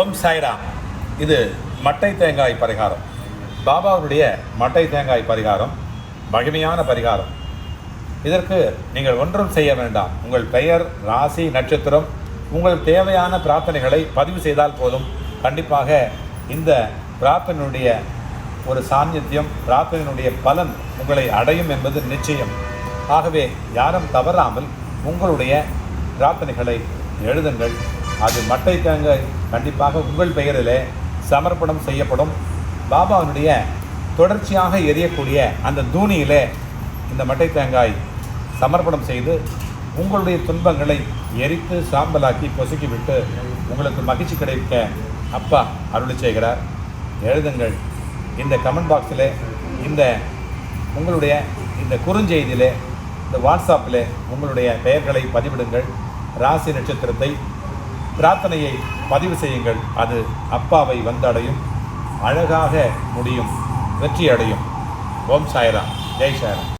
ஓம் சாய்ராம். இது மட்டை தேங்காய் பரிகாரம். பாபாவுடைய மட்டை தேங்காய் பரிகாரம் மகிமையான பரிகாரம். இதற்கு நீங்கள் ஒன்றும் செய்ய வேண்டாம். உங்கள் பெயர் ராசி நட்சத்திரம் உங்கள் தேவையான பிரார்த்தனைகளை பதிவு செய்தால் போதும். கண்டிப்பாக இந்த பிரார்த்தனையுடைய ஒரு சாநித்தியம் பிரார்த்தனையினுடைய பலன் உங்களை அடையும் என்பது நிச்சயம். ஆகவே யாரும் தவறாமல் உங்களுடைய பிரார்த்தனைகளை எழுதுங்கள். அது மட்டை தேங்காய் கண்டிப்பாக உங்கள் பெயரிலே சமர்ப்பணம் செய்யப்படும். பாபாவினுடைய தொடர்ச்சியாக எரியக்கூடிய அந்த தூணியிலே இந்த மட்டை தேங்காய் சமர்ப்பணம் செய்து உங்களுடைய துன்பங்களை எரித்து சாம்பலாக்கி பொசுக்கி விட்டு உங்களுக்கு மகிழ்ச்சி கிடைக்க அப்பா அருள் செய்கிறார். எழுதுங்கள் இந்த கமெண்ட் பாக்ஸில் இந்த உங்களுடைய இந்த குறுஞ்செய்தியிலே இந்த வாட்ஸ்அப்பில் உங்களுடைய பெயர்களை பதிவிடுங்கள். ராசி நட்சத்திரத்தை பிரார்த்தனையை பதிவு செய்யுங்கள். அது அப்பாவை வந்தடையும். அழகாக முடியும். வெற்றி அடையும் ஓம் சாய்ராம். ஜெய் சாய்ராம்.